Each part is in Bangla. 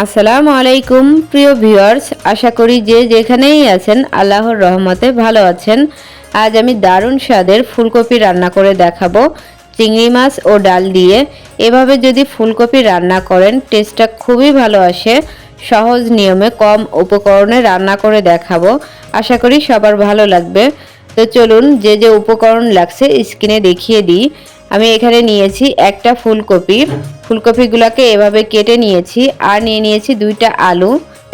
আসসালামু আলাইকুম, প্রিয় ভিউয়ার্স। আশা করি যে যেখানেই আছেন, আল্লাহর রহমতে ভালো আছেন। আজ আমি দারুণ স্বাদের ফুলকপি রান্না করে দেখাবো। চিংড়ি মাছ ও ডাল দিয়ে। এভাবে যদি ফুলকপি রান্না করেন, টেস্টটা খুবই ভালো আসে। সহজ নিয়মে কম উপকরণে রান্না করে দেখাবো। আশা করি সবার ভালো লাগবে। তো চলুন, যে যে উপকরণ লাগছে, স্ক্রিনে দেখিয়ে দিই। আমি এখানে নিয়েছি একটা ফুলকপি। ফুলকপিগুলোকে এভাবে কেটে নিয়েছি আর নিয়ে নিয়েছি দুইটা আলু,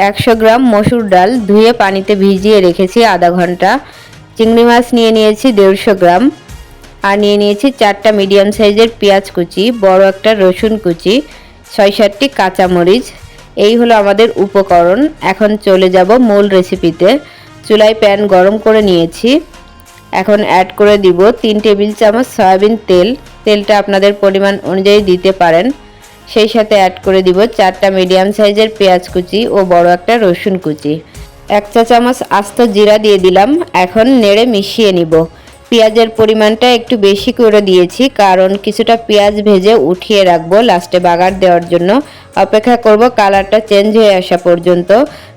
একশো গ্রাম মসুর ডাল, ধুয়ে পানিতে ভিজিয়ে রেখেছি আধা ঘণ্টা। চিংড়ি মাছ নিয়ে নিয়েছি দেড়শো গ্রাম। আর নিয়ে নিয়েছি চারটা মিডিয়াম সাইজের পেঁয়াজ কুচি, বড় একটা রসুন কুচি ছয় সাতটি কাঁচামরিচ। এই হলো আমাদের উপকরণ। এখন চলে যাব মূল রেসিপিতে। চুলায় প্যান গরম করে নিয়েছি। এখন অ্যাড করে দিব তিন টেবিল চামচ সয়াবিন তেল। তেলটা আপনাদের পরিমাণ অনুযায়ী দিতে পারেন। সেই সাথে অ্যাড করে দিব চারটা মিডিয়াম সাইজের পেঁয়াজ কুচি ও বড় একটা রসুন কুচি। এক চা চামচ আস্ত জিরা দিয়ে দিলাম, এখন নেড়ে মিশিয়ে নিব। পেঁয়াজের পরিমাণটা একটু বেশি করে দিয়েছি, কারণ কিছুটা পেঁয়াজ ভেজে উঠিয়ে রাখব লাস্টে বাগার দেওয়ার জন্য। অপেক্ষা করব কালারটা চেঞ্জ হয়ে আসা পর্যন্ত।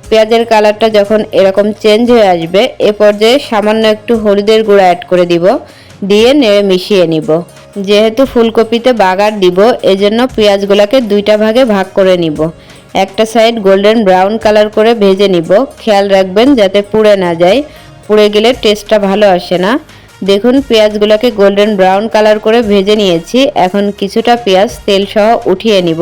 পেঁয়াজের কালারটা যখন এরকম চেঞ্জ হয়ে আসবে, এ পর্যায়ে সামান্য একটু হলুদের গুঁড়া অ্যাড করে দিব, দিয়ে নেড়ে মিশিয়ে নিব। যেহেতু ফুলকপিতে বাগার দিব, এজন্য পেঁয়াজগুলোকে দুইটা ভাগে ভাগ করে নিব। একটা সাইড গোল্ডেন ব্রাউন কালার করে ভেজে নিব। খেয়াল রাখবেন যাতে পুড়ে না যায়। পুড়ে গেলে টেস্টটা ভালো আসে না। দেখুন, পেঁয়াজগুলোকে গোল্ডেন ব্রাউন কালার করে ভেজে নিয়েছি। এখন কিছুটা পেঁয়াজ, তেল সহ উঠিয়ে নিব।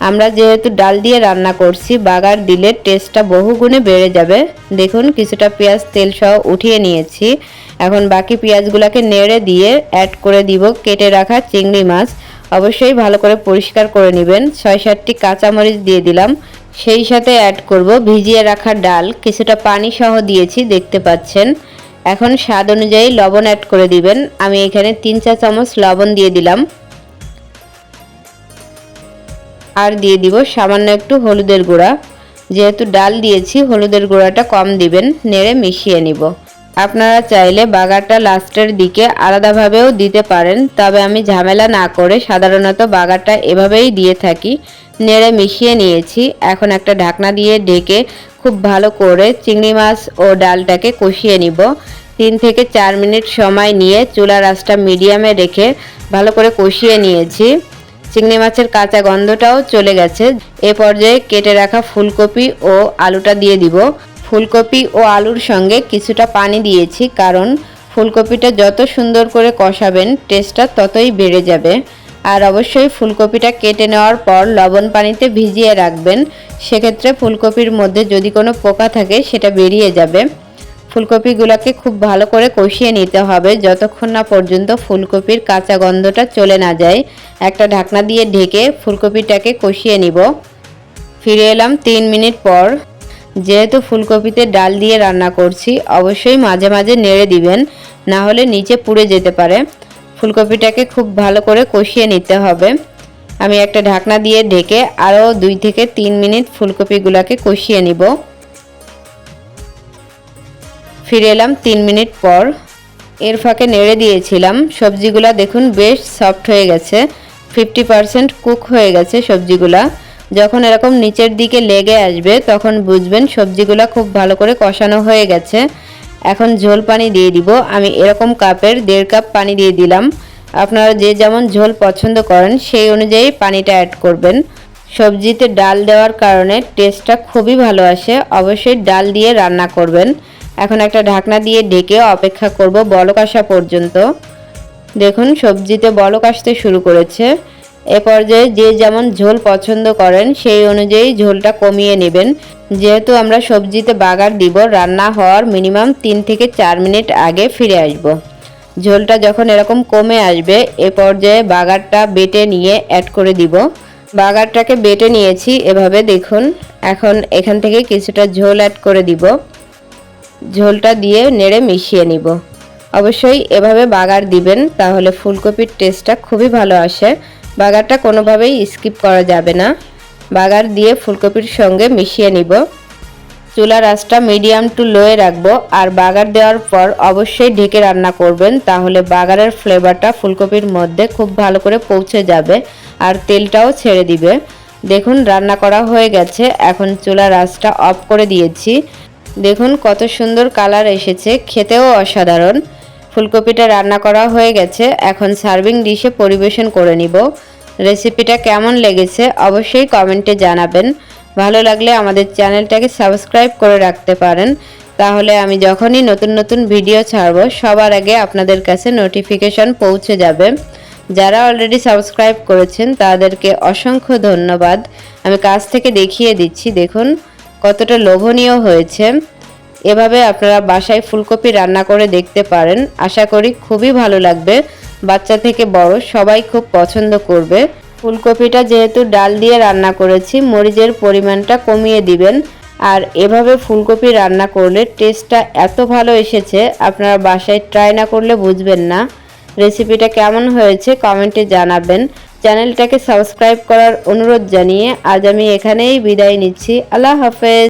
আমরা যেহেতু ডাল দিয়ে রান্না করছি, বাগার দিলে টেস্টটা বহু গুণে বেড়ে যাবে। দেখুন, কিছুটা পেঁয়াজ, তেল সহ উঠিয়ে নিয়েছি। এখন বাকি পেঁয়াজগুলোকে নেড়ে দিয়ে অ্যাড করে দিব কেটে রাখা চিংড়ি মাছ। অবশ্যই ভালো করে পরিষ্কার করে নেবেন। ছয় সাতটি কাঁচামরিচ দিয়ে দিলাম। সেই সাথে অ্যাড করব ভিজিয়ে রাখা ডাল। কিছুটা পানি সহ দিয়েছি, দেখতে পাচ্ছেন। এখন স্বাদ অনুযায়ী লবণ অ্যাড করে দিবেন। আমি এখানে তিন চা চামচ লবণ দিয়ে দিলাম। আর দিয়ে দিব সামান্য একটু হলুদের গুঁড়া। যেহেতু ডাল দিয়েছি, হলুদের গুঁড়াটা কম দিবেন। নেড়ে মিশিয়ে নিব। আপনারা চাইলে বাগারটা লাস্টের দিকে আলাদাভাবেও দিতে পারেন, তবে আমি ঝামেলা না করে সাধারণত বাগারটা এভাবেই দিয়ে থাকি। নেড়ে মিশিয়ে নিয়েছি, এখন একটা ঢাকনা দিয়ে ঢেকে খুব ভালো করে চিংড়ি মাছ ও ডালটাকে কষিয়ে নিব। তিন থেকে চার মিনিট সময় নিয়ে চুলার আঁচটা মিডিয়ামে রেখে ভালো করে কষিয়ে নিয়েছি। চিংড়ি মাছের কাঁচা গন্ধটাও চলে গেছে। এ পর্যায়ে কেটে রাখা ফুলকপি ও আলুটা দিয়ে দিব। ফুলকপি ও আলুর সঙ্গে কিছুটা পানি দিয়েছি, কারণ ফুলকপিটা যত সুন্দর করে কষাবেন, টেস্টটা ততই বেড়ে যাবে। আর অবশ্যই ফুলকপিটা কেটে নেওয়ার পর লবণ পানিতে ভিজিয়ে রাখবেন। সেক্ষেত্রে ফুলকপির মধ্যে যদি কোনো পোকা থাকে, সেটা বেরিয়ে যাবে। ফুলকপিগুলোকে খুব ভালো করে কষিয়ে নিতে হবে, যতক্ষণ না পর্যন্ত ফুলকপির কাঁচা গন্ধটা চলে না যায়। একটা ঢাকনা দিয়ে ঢেকে ফুলকপিটাকে কষিয়ে নিব। ফিরে এলাম তিন মিনিট পর। যেহেতু ফুলকপিতে ডাল দিয়ে রান্না করছি, অবশ্যই মাঝে মাঝে নেড়ে দিবেন, না হলে নিচে পুড়ে যেতে পারে। ফুলকপিটাকে খুব ভালো করে কষিয়ে নিতে হবে। আমি একটা ঢাকনা দিয়ে ঢেকে আরও দুই থেকে তিন মিনিট ফুলকপিগুলোকে কষিয়ে নিব। ফিরে এলাম তিন মিনিট পর। এর ফাঁকে নেড়ে দিয়েছিলাম। সবজিগুলা দেখুন বেশ সফট হয়ে গেছে। ফিফটি পারসেন্ট কুক হয়ে গেছে সবজিগুলা। যখন এরকম নিচের দিকে লেগে আসবে, তখন বুঝবেন সবজিগুলা খুব ভালো করে কষানো হয়ে গেছে। এখন ঝোল পানি দিয়ে দিব। আমি এরকম কাপের দেড় কাপ পানি দিয়ে দিলাম। আপনারা যে যেমন ঝোল পছন্দ করেন, সেই অনুযায়ী পানিটা অ্যাড করবেন। সবজিতে ডাল দেওয়ার কারণে টেস্টটা খুবই ভালো আসে। অবশ্যই ডাল দিয়ে রান্না করবেন। এখন একটা ঢাকনা দিয়ে ঢেকে অপেক্ষা করব বলক আসা পর্যন্ত। দেখুন, সবজিতে বলক আসতে শুরু করেছে। এ পর্যায়ে যে যেমন ঝোল পছন্দ করেন, সেই অনুযায়ী ঝোলটা কমিয়ে নেবেন। যেহেতু আমরা সবজিতে বাগার দিব, রান্না হওয়ার মিনিমাম তিন থেকে চার মিনিট আগে ফিরে আসব। ঝোলটা যখন এরকম কমে আসবে, এ পর্যায়ে বাগারটা বেটে নিয়ে অ্যাড করে দিব। বাগারটাকে বেটে নিয়েছি, এভাবে দেখুন। এখন এখান থেকে কিছুটা ঝোল অ্যাড করে দিব। ঝোলটা দিয়ে নেড়ে মিশিয়ে নিব। অবশ্যই এভাবে বাগার দিবেন, তাহলে ফুলকপির টেস্টটা খুবই ভালো আসে। বাগারটা কোনোভাবেই স্কিপ করা যাবে না। বাগার দিয়ে ফুলকপির সঙ্গে মিশিয়ে নিব। চুলার আঁচটা মিডিয়াম টু লোয়ে রাখব। আর বাগার দেওয়ার পর অবশ্যই ঢেকে রান্না করবেন, তাহলে বাগারের ফ্লেভারটা ফুলকপির মধ্যে খুব ভালো করে পৌঁছে যাবে আর তেলটাও ছেড়ে দিবে। দেখুন, রান্না করা হয়ে গেছে। এখন চুলার আঁচটা অফ করে দিয়েছি। দেখুন, কত সুন্দর কালার এসেছে। খেতেও অসাধারণ। ফুলকপিটা রান্না করা হয়ে গেছে। এখন সার্ভিং ডিশে পরিবেশন করে নিব। রেসিপিটা কেমন লেগেছে অবশ্যই কমেন্টে জানাবেন। ভালো লাগলে আমাদের চ্যানেলটাকে সাবস্ক্রাইব করে রাখতে পারেন। তাহলে আমি যখনই নতুন নতুন ভিডিও ছাড়বো, সবার আগে আপনাদের কাছে নোটিফিকেশন পৌঁছে যাবে। যারা অলরেডি সাবস্ক্রাইব করেছেন, তাদেরকে অসংখ্য ধন্যবাদ। আমি কাছ থেকে দেখিয়ে দিচ্ছি, দেখুন, কতটা লোভনীয় হয়েছে। এভাবে আপনারা বাসায় ফুলকপি রান্না করে দেখতে পারেন। আশা করি খুবই ভালো লাগবে। বাচ্চা থেকে বড় সবাই খুব পছন্দ করবে। ফুলকপিটা যেহেতু ডাল দিয়ে রান্না করেছি, মরিচের পরিমাণটা কমিয়ে দিবেন। আর এভাবে ফুলকপি রান্না করলে টেস্টটা এত ভালো এসেছে, আপনারা বাসায় ট্রাই না করলে বুঝবেন না। রেসিপিটা কেমন হয়েছে কমেন্টে জানাবেন। চ্যানেলটাকে সাবস্ক্রাইব করার অনুরোধ জানিয়ে আজ আমি এখানেই বিদায় নিচ্ছি। আল্লাহ হাফেজ।